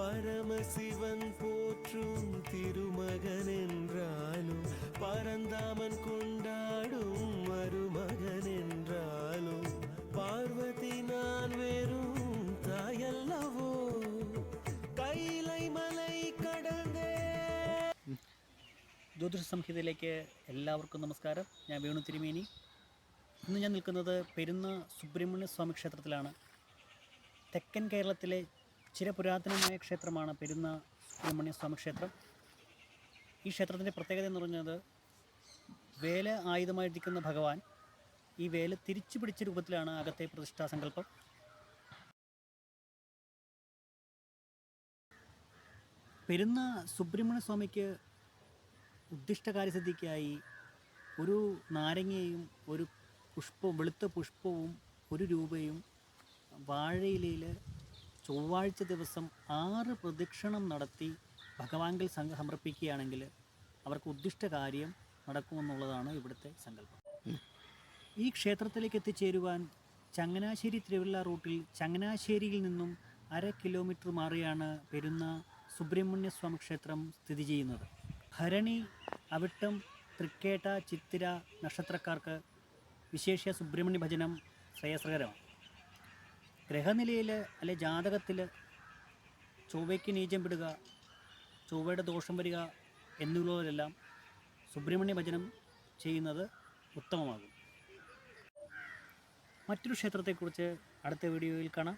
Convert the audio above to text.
പരമശിവൻ പോറ്റും തിരുമകൻ എന്നാലും പരന്താമൻ കൊണ്ടാടും മരുമകൻ എന്നാലും പാർവതി நான் വെറും തായല്ലവോ? കൈലൈ മലൈ കടങ്ങേ ജ്യോതിഷ സംഹിതയിലേക്ക് എല്ലാവർക്കും നമസ്കാരം. ഞാൻ വേണു തിരുമേനി. ഇന്ന് ഞാൻ നിൽക്കുന്നത് പെരുന്ന സുബ്രഹ്മണ്യ സ്വാമി ക്ഷേത്രത്തിലാണ്. തെക്കൻ കേരളത്തിലെ ചിരപുരാതനമായ ക്ഷേത്രമാണ് പെരുന്ന സുബ്രഹ്മണ്യ സ്വാമി ക്ഷേത്രം. ഈ ക്ഷേത്രത്തിന്റെ പ്രത്യേകത എന്ന് പറഞ്ഞത് വേല ആയുധമായിരിക്കുന്ന ഭഗവാൻ ഈ വേല തിരിച്ചു പിടിച്ച രൂപത്തിലാണ് അകത്തെ പ്രതിഷ്ഠാ സങ്കല്പം. പെരുന്ന സുബ്രഹ്മണ്യ സ്വാമിക്ക് ഉദ്ദിഷ്ടകാര്യസിദ്ധിക്കായി ഒരു നാരങ്ങയും ഒരു പുഷ്പവും വെളുത്ത പുഷ്പവും ഒരു രൂപയും വാഴയിലയിൽ ചൊവ്വാഴ്ച ദിവസം ആറ് പ്രദക്ഷിണം നടത്തി ഭഗവാങ്കിൽ സംഘ സമർപ്പിക്കുകയാണെങ്കിൽ അവർക്ക് ഉദ്ദിഷ്ട കാര്യം നടക്കുമെന്നുള്ളതാണ് ഇവിടുത്തെ സങ്കല്പം. ഈ ക്ഷേത്രത്തിലേക്ക് എത്തിച്ചേരുവാൻ ചങ്ങനാശ്ശേരി തിരുവല്ല റൂട്ടിൽ ചങ്ങനാശ്ശേരിയിൽ നിന്നും അര കിലോമീറ്റർ മാറിയാണ് പെരുന്ന സുബ്രഹ്മണ്യ സ്വാമി ക്ഷേത്രം സ്ഥിതി ചെയ്യുന്നത്. ഭരണി അവിട്ടം തൃക്കേട്ട ചിത്തിര നക്ഷത്രക്കാർക്ക് വിശേഷ സുബ്രഹ്മണ്യ ഭജനം ശ്രേയസ്കരമാണ്. ഗ്രഹനിലയിൽ അല്ലെ ജാതകത്തിൽ ചൊവ്വയ്ക്ക് നീചം വിടുക ചൊവ്വയുടെ ദോഷം വരിക എന്നുള്ളവരെല്ലാം സുബ്രഹ്മണ്യ ഭജനം ചെയ്യുന്നത് ഉത്തമമാകും. മറ്റൊരു ക്ഷേത്രത്തെക്കുറിച്ച് അടുത്ത വീഡിയോയിൽ കാണാം.